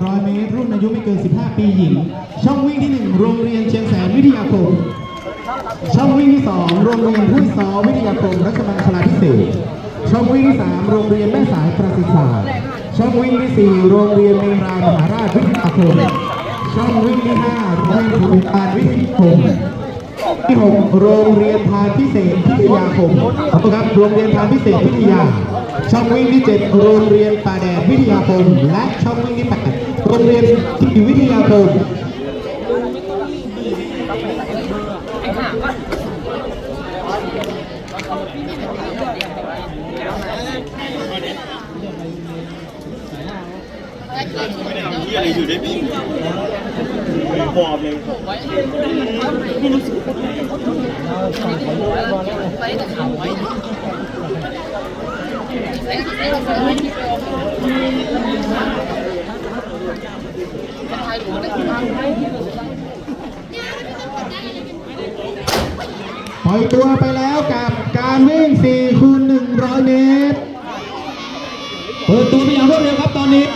100 เมตร รุ่นอายุไม่เกิน 15 ปีหญิง ช่องวิ่งที่ 1 โรงเรียนเชียงแสนวิทยาคม ช่องวิ่งที่ 2 โรงเรียนห้วยซอวิทยาคมรัชมังคลาพิเศษกช่องวิ่งที่ 3 โรงเรียนแม่สายประสิทธิ์ศาสตร์ช่องวิ่งที่ 4 โรงเรียนเมรามหาราชวิทยาคม ช่องวิ่งที่ 5 โรงเรียนภูมิการวิทยาคมที่ 6 โรงเรียนพาณพิเศษพิทยาคมขอบคุณครับ โรงเรียนพาณพิเศษพิทยา ช่องวิ่งที่ 7 โรงเรียนป่าแดดวิทยาคม และช่องวิ่งที่ 8 โรงเรียนที่วิทยาคมที่อะไรอยู่ได้พี่บอบเลยป ปล่อยตัวไปแล้วกับการวิ่ง4คูณ100 เมตร เปิดตัวไปอย่างรวดเร็วครับตอนนี้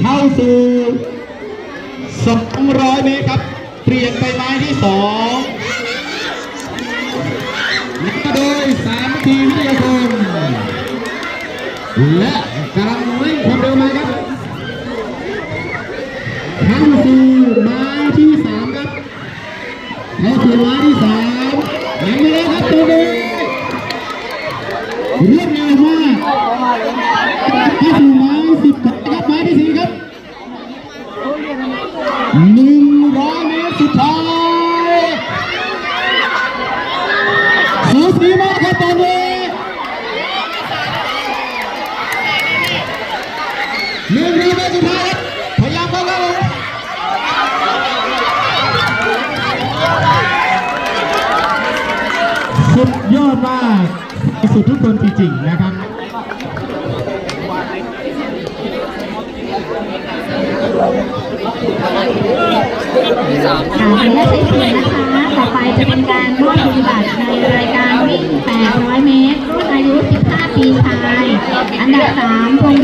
เข้าสู่ 200 เมตรครับ เปลี่ยนไปไม้ที่2และโดยสาทีวิทยาคมและกำลังเร่งความเร็ว ยังไม่ได้ครับตัวนี้รวดเร็วมากเข้าสู่ไม้สิบครับไม้ที่สี่ครับหนึ่งร้อยเมตรสุดท้ายสูสีมากครับตอนนี้หนึ่งร้อยเมตรสุดท้ายครับพยายามเข้าครับผม สุ ดยอดมากสุดทุกคนจริงๆนะครับค่ะนุญาตใช้เสียงนะคะ ต่อไปจะเป็นการมอบปฏิบัติในรายการวิ่ง 800 เมตร รุ่นอายุ 15 ปีชาย อันดับ3โรง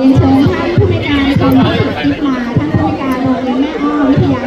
รียนเชิญท่านผู้ในการกองทัพบกมา